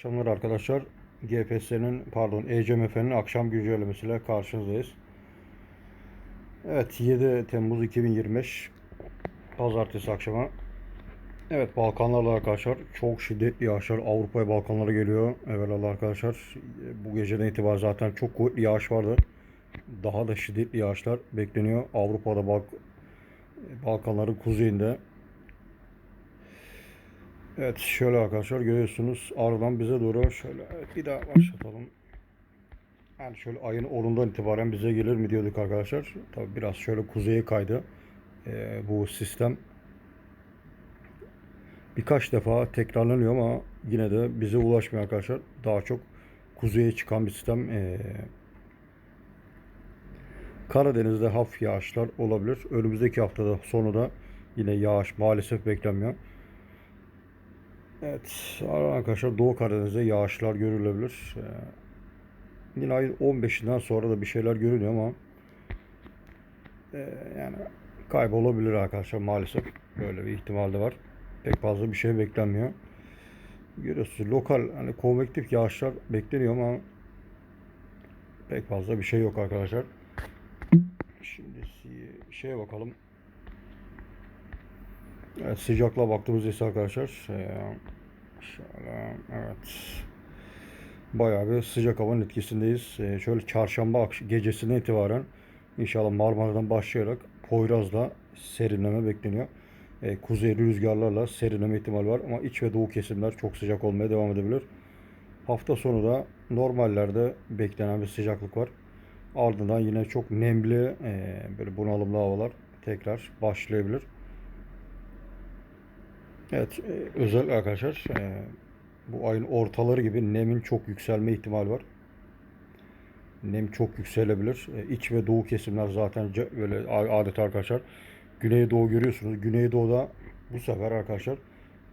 Akşamlar arkadaşlar. GPS'nin pardon ECMF'nin akşam güncellemesiyle karşınızdayız. Evet 7 Temmuz 2025 Pazartesi akşamı. Evet Balkanlarla arkadaşlar çok şiddetli yağışlar Avrupa'ya Balkanlara geliyor. Evet arkadaşlar bu geceden itibaren zaten çok kuvvetli yağış vardı. Daha da şiddetli yağışlar bekleniyor. Avrupa'da Balk Balkanların kuzeyinde Evet şöyle arkadaşlar görüyorsunuz aradan bize doğru şöyle evet, bir daha başlatalım. Yani şöyle ayın 10'undan itibaren bize gelir mi diyorduk arkadaşlar. Tabi biraz şöyle kuzeye kaydı Ee, bu sistem. Birkaç defa tekrarlanıyor ama yine de bize ulaşmıyor arkadaşlar. Daha çok kuzeye çıkan bir sistem. Ee, Karadeniz'de hafif yağışlar olabilir. Önümüzdeki haftada sonu da yine yağış maalesef beklenmiyor. Evet arkadaşlar Doğu Karadeniz'de yağışlar görülebilir. Ee, yine ayın 15'inden sonra da bir şeyler görünüyor ama e, yani kaybolabilir arkadaşlar maalesef. Böyle bir ihtimal de var. Pek fazla bir şey beklenmiyor. Görüyorsunuz lokal hani konvektif yağışlar bekleniyor ama pek fazla bir şey yok arkadaşlar. Şimdi şeye bakalım. Evet, sıcaklığa baktığımızda ise arkadaşlar e, şöyle evet bayağı bir sıcak havanın etkisindeyiz. E, şöyle çarşamba gecesinden itibaren inşallah Marmara'dan başlayarak Poyraz'da serinleme bekleniyor. E, kuzeyli rüzgarlarla serinleme ihtimal var ama iç ve doğu kesimler çok sıcak olmaya devam edebilir. Hafta sonu da normallerde beklenen bir sıcaklık var. Ardından yine çok nemli böyle bunalımlı havalar tekrar başlayabilir. Evet, e, özel arkadaşlar e, bu ayın ortaları gibi nemin çok yükselme ihtimali var. Nem çok yükselebilir. E, iç ve doğu kesimler zaten böyle a- adeta arkadaşlar. Güneydoğu görüyorsunuz. Güneydoğu'da bu sefer arkadaşlar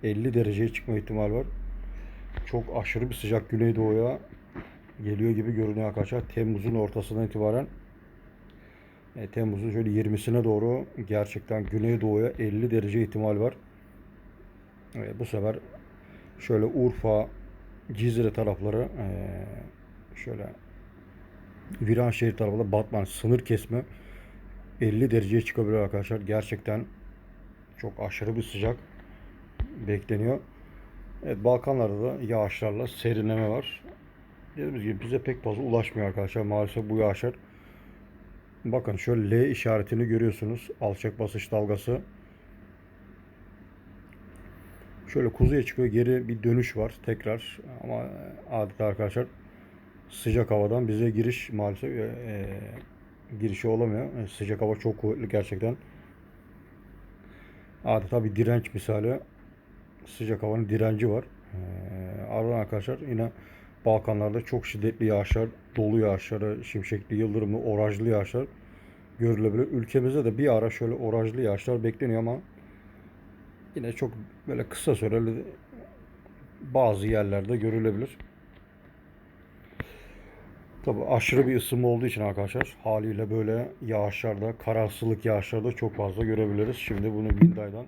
50 dereceye çıkma ihtimali var. Çok aşırı bir sıcak Güneydoğu'ya geliyor gibi görünüyor arkadaşlar. Temmuz'un ortasından itibaren Temmuz'un şöyle 20'sine doğru gerçekten Güneydoğu'ya 50 derece ihtimal var. Evet, bu sefer şöyle Urfa, Cizre tarafları eee, şöyle Viranşehir tarafında Batman sınır kesme 50 dereceye çıkabilir arkadaşlar. Gerçekten çok aşırı bir sıcak bekleniyor. Evet Balkanlarda da yağışlarla serinleme var. Dediğimiz gibi bize pek fazla ulaşmıyor arkadaşlar. Maalesef bu yağışlar. Bakın şöyle L işaretini görüyorsunuz. Alçak basınç dalgası. Şöyle kuzeye çıkıyor. Geri bir dönüş var tekrar. Ama adeta arkadaşlar sıcak havadan bize giriş maalesef e, e, girişi olamıyor. E, sıcak hava çok kuvvetli gerçekten. Adeta bir direnç misali. Sıcak havanın direnci var. E, ardından arkadaşlar yine Balkanlarda çok şiddetli yağışlar, dolu yağışları, şimşekli, yıldırımlı, orajlı yağışlar görülebilir. Ülkemizde de bir ara şöyle orajlı yağışlar bekleniyor ama yine çok böyle kısa süreli bazı yerlerde görülebilir. Tabi aşırı bir ısınma olduğu için arkadaşlar haliyle böyle yağışlarda, kararsızlık yağışlarda çok fazla görebiliriz. Şimdi bunu Hyundai'dan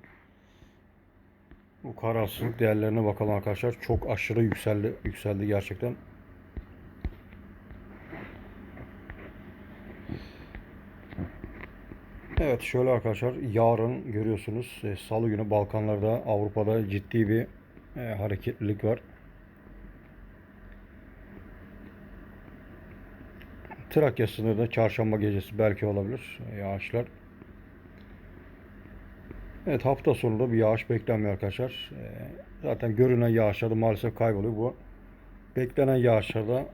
bu kararsızlık değerlerine bakalım arkadaşlar. Çok aşırı yükseldi, yükseldi gerçekten. Evet şöyle arkadaşlar yarın görüyorsunuz e, salı günü Balkanlarda Avrupa'da ciddi bir e, hareketlilik var. Trakya sınırında çarşamba gecesi belki olabilir e, yağışlar. Evet hafta sonunda bir yağış beklenmiyor arkadaşlar. E, zaten görünen yağışlar da maalesef kayboluyor. Bu beklenen yağışlarda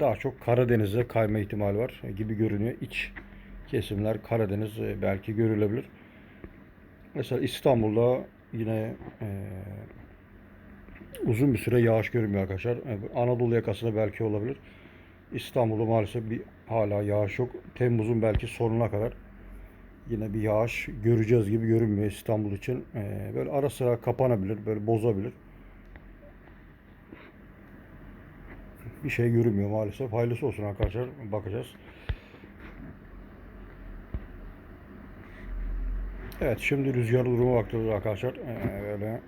daha çok Karadeniz'e kayma ihtimali var e, gibi görünüyor. İç kesimler Karadeniz e, belki görülebilir. Mesela İstanbul'da yine e, uzun bir süre yağış görünmüyor arkadaşlar. E, Anadolu yakasında belki olabilir. İstanbul'da maalesef bir hala yağış yok. Temmuz'un belki sonuna kadar yine bir yağış göreceğiz gibi görünmüyor İstanbul için. E, böyle ara sıra kapanabilir, böyle bozabilir. Bir şey görünmüyor maalesef. Hayırlısı olsun arkadaşlar. Bakacağız. Evet şimdi rüzgar durumu bakıyoruz arkadaşlar. Ee, böyle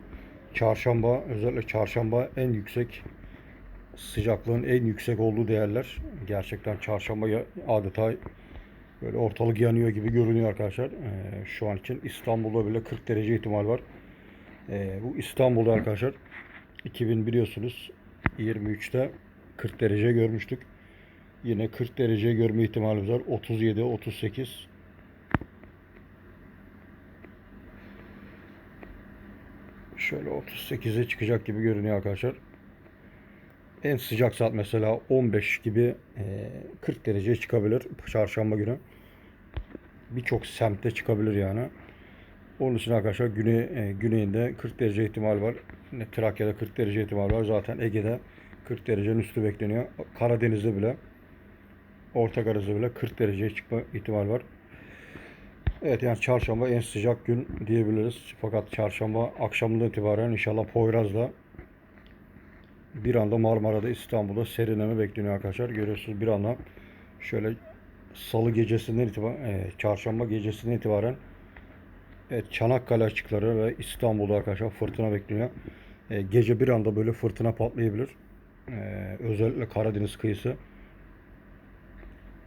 Çarşamba özellikle çarşamba en yüksek sıcaklığın en yüksek olduğu değerler. Gerçekten çarşamba adeta böyle ortalık yanıyor gibi görünüyor arkadaşlar. Ee, şu an için İstanbul'da bile 40 derece ihtimal var. Ee, bu İstanbul'da arkadaşlar 2000 biliyorsunuz 23'te 40 derece görmüştük. Yine 40 derece görme ihtimalimiz var. 37, 38. Şöyle 38'e çıkacak gibi görünüyor arkadaşlar. En sıcak saat mesela 15 gibi e, 40 dereceye çıkabilir çarşamba günü. Birçok semtte çıkabilir yani. Onun için arkadaşlar güney, e, güneyinde 40 derece ihtimal var. Trakya'da 40 derece ihtimal var. Zaten Ege'de 40 derecenin üstü bekleniyor. Karadeniz'de bile Orta Karadeniz'de bile 40 dereceye çıkma ihtimal var. Evet yani çarşamba en sıcak gün diyebiliriz. Fakat çarşamba akşamından itibaren inşallah Poyraz'da bir anda Marmara'da İstanbul'da serinleme bekleniyor arkadaşlar. Görüyorsunuz bir anda şöyle salı gecesinden itibaren, e, çarşamba gecesinden itibaren evet, Çanakkale açıkları ve İstanbul'da arkadaşlar fırtına bekleniyor. E, gece bir anda böyle fırtına patlayabilir. E, özellikle Karadeniz kıyısı.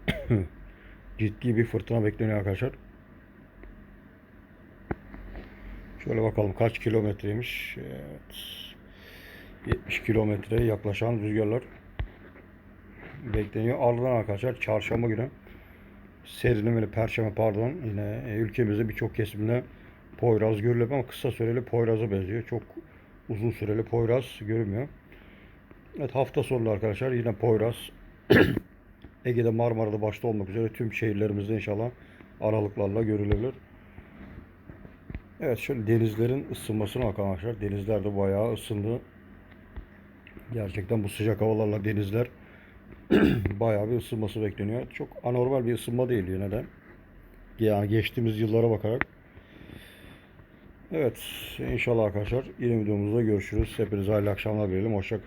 Ciddi bir fırtına bekleniyor arkadaşlar. Şöyle bakalım kaç kilometreymiş. Evet. 70 kilometreye yaklaşan rüzgarlar bekleniyor. Ardından arkadaşlar çarşamba günü serinlemeli perşembe pardon yine e, ülkemizde birçok kesimde Poyraz görülüyor ama kısa süreli Poyraz'a benziyor. Çok uzun süreli Poyraz görünmüyor. Evet hafta sonu arkadaşlar yine Poyraz Ege'de Marmara'da başta olmak üzere tüm şehirlerimizde inşallah aralıklarla görülebilir. Evet şöyle denizlerin ısınmasına bakalım arkadaşlar. Denizler de bayağı ısındı. Gerçekten bu sıcak havalarla denizler bayağı bir ısınması bekleniyor. Çok anormal bir ısınma değil yine de. Yani geçtiğimiz yıllara bakarak. Evet inşallah arkadaşlar yeni videomuzda görüşürüz. Hepinize hayırlı akşamlar dileyelim. Hoşça